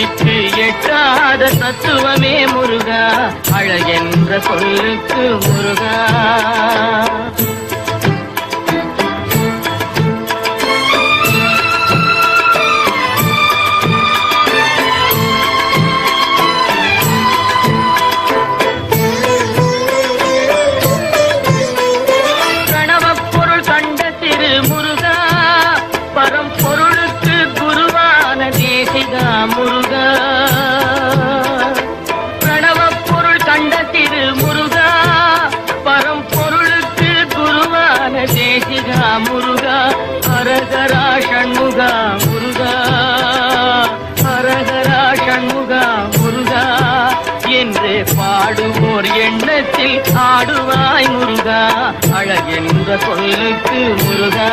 சக்திக்கு எட்டாத தத்துவமே முருகா அழகென்ற சொல்லுக்கு முருகா. முருகா அரகரா ஷண்முகா முருகா. அரகரா ஷண்முகா முருகா. என்று பாடுவோர் எண்ணத்தில் ஆடுவாய் முருகா. அழகென்ற சொல்லுக்கு முருகா.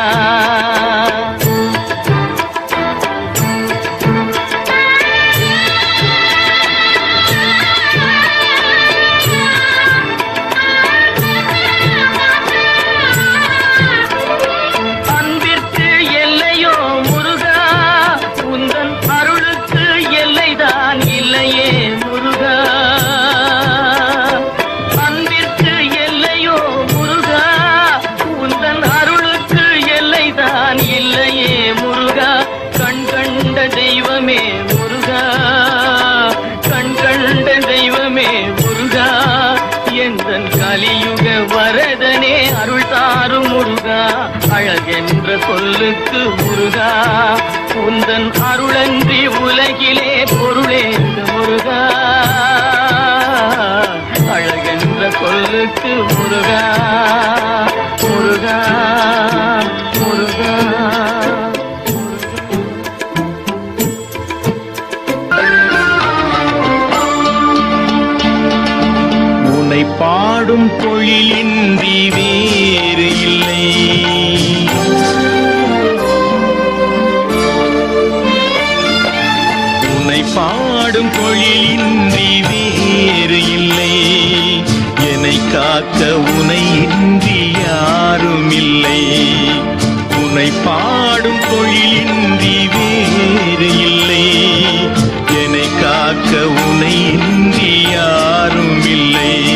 கலியுக வரதனே அருள் தாரும் முருகா. அழகென்ற சொல்லுக்கு முருகா. உந்தன் அருளன்றி உலகிலே பொருளே முருகா. அழகென்ற சொல்லுக்கு முருகா. முருகா முருகா உன்னை பாடும் தொழிலின்றி வேறு இல்லை. உன்னை பாடும் தொழிலின்றி வேறு இல்லை. என்னை காக்க உனை இன்றி யாரும் இல்லை. உன்னை பாடும் தொழிலின்றி வேறு இல்லை. என்னை காக்க உனை இன்றி யாரும் இல்லை.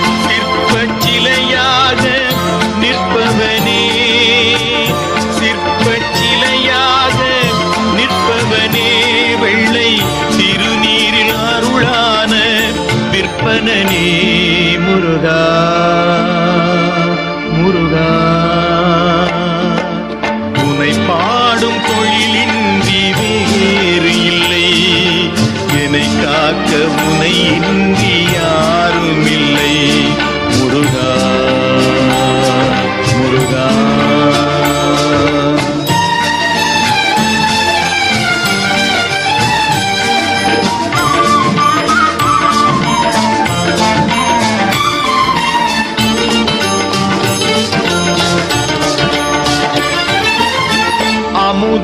முருகனே முருகா முருகா. உனை பாடும் தொழிலின்றி வேறு இல்லை. என்னை காக்க உனை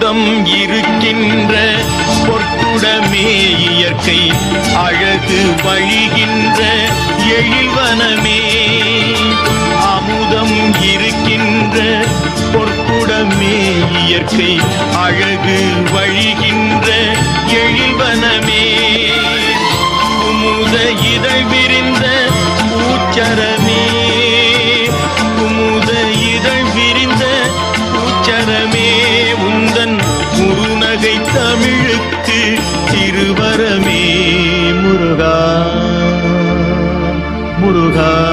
பொருத்தம் இருக்கின்ற பொற்புடமே இயற்கை அழகு வழிகின்ற எழில்வனமே. அமுதம் இருக்கின்ற பொற்புடமே இயற்கை அழகு வழிகின்ற எழில்வனமே. குமுத இதழ் விரிந்த பூச்சரமே Lord.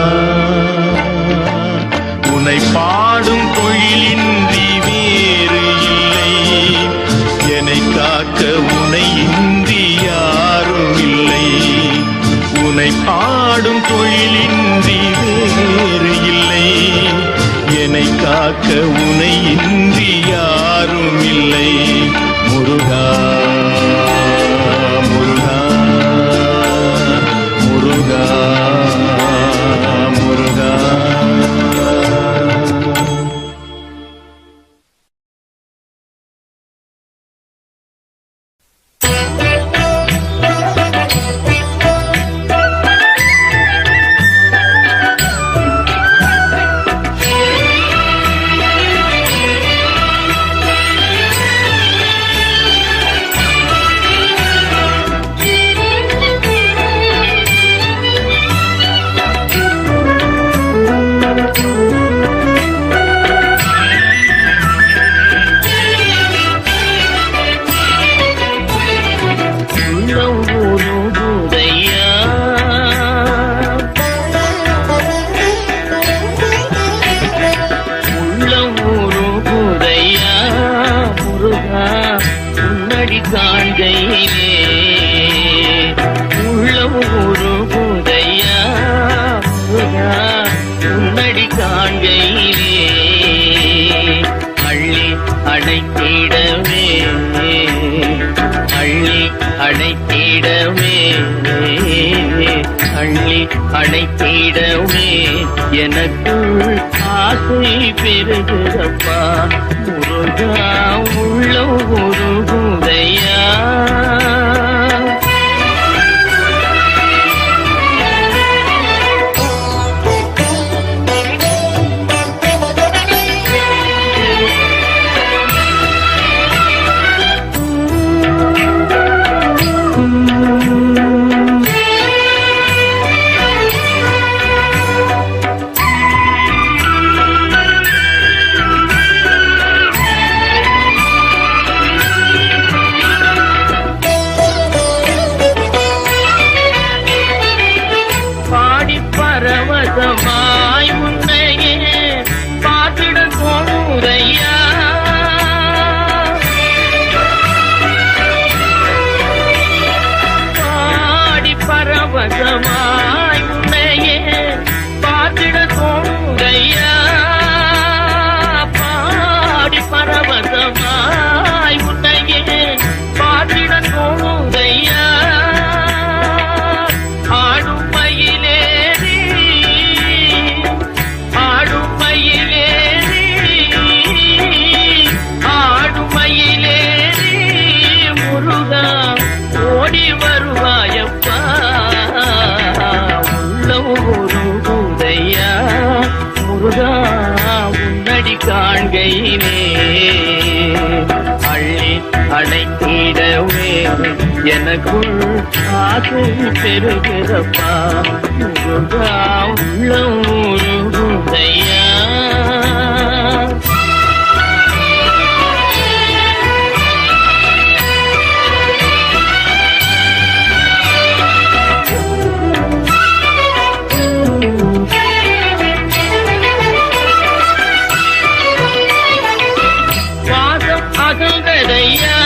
காண்கையிலே அள்ளி அடைத்திடவே அள்ளி அடைத்திடவே அள்ளி அடைத்திடவே எனக்குள் ஆசை பெருகிறப்பா முருகா உள்ள அணைத்திடவே எனக்குள் ஆசை பெறுகிறப்பா. முருகா உள்ளம் உருகுதையா அகல்வதையா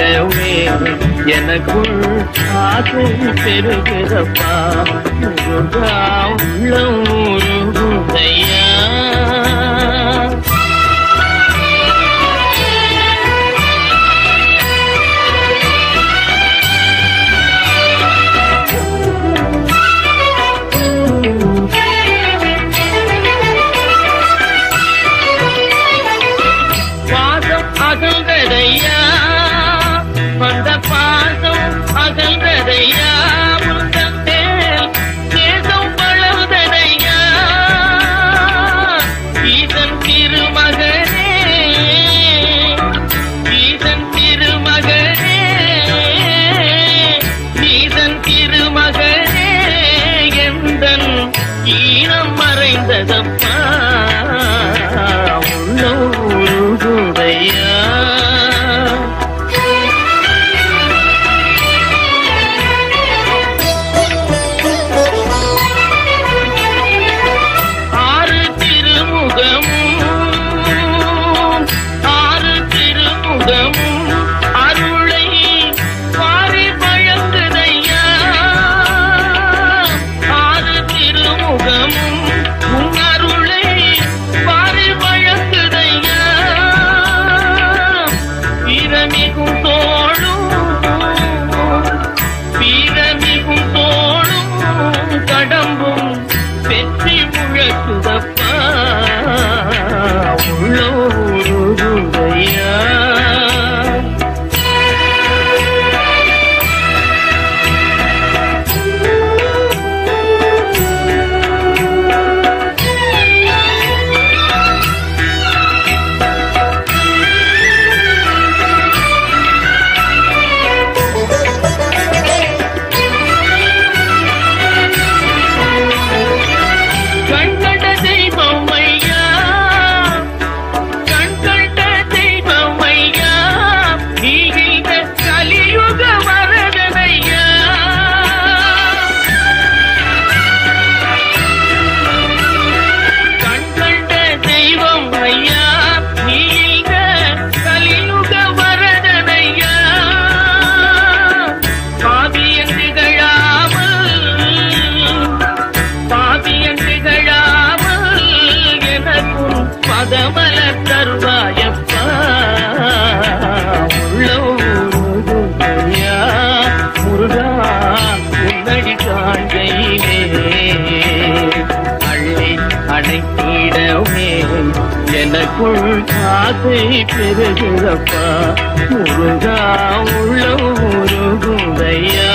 வாழவே எனக்குள் ஆசை பெருகிறப்பா முருகா உள்ளம் உருகுதையா. அகல்வதையா பாசம் அகல்றதையா வழி காண்கையிலே அள்ளி அடைத்திடவே எனக்குள் காசை பெருகுதப்பா முருகா உள்ள உருகுதையா